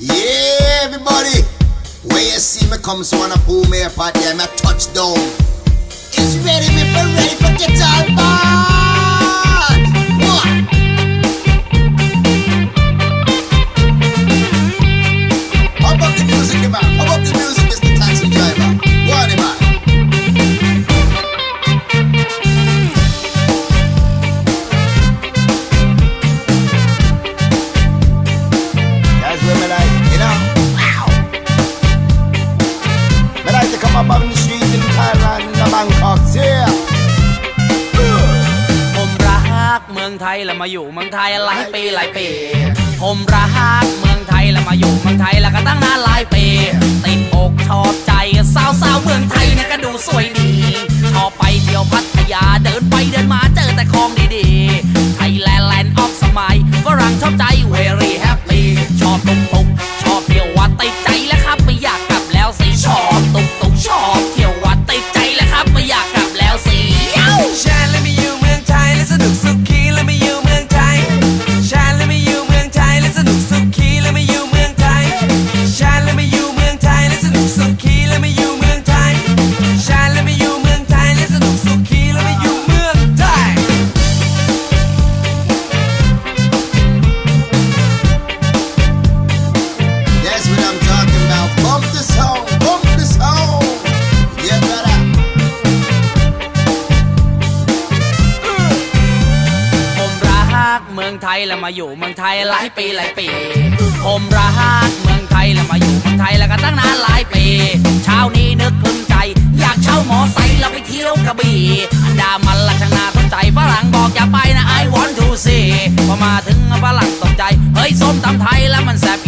Yeah, everybody. When you see me come, so wanna pull me apart, yeah, me touchdown. It's ready, me for ready for guitar band. กเมืองไทยแล้วมาอยู่เมืองไทยหลายปีหลายปี ผมรักเมืองไทยแล้วมาอยู่เมืองไทยแล้วก็ตั้งนานหลายปี ติดอกชอบใจสาวสาวเมืองไทยเนี่ยก็ดูสวยดี ชอบไปเที่ยวพัทยาเดินไปเดินมาเจอแต่ของดีๆ ไทยแลนด์แลนด์ออฟสมัยฝรั่งชอบใจเวรี่แฮปปี้ชอบตุกตุ องไทยแล้วมาอยู่เมืองไทยหลายปีหลายปี ผมรักเมืองไทยแล้วมาอยู่เมืองไทยแล้วก็ตั้งนานหลายปี เช้านี้นึกคลึงใจ อยากเช่าหมอไซค์แล้วไปเที่ยวกระบี่อันดามันละช่างน่าสนใจฝรั่งบอกอย่าไปนะ I want to see พอมาถึงฝรั่งตกใจ เฮ้ยส้มตำไทยแล้วมันแซ่บ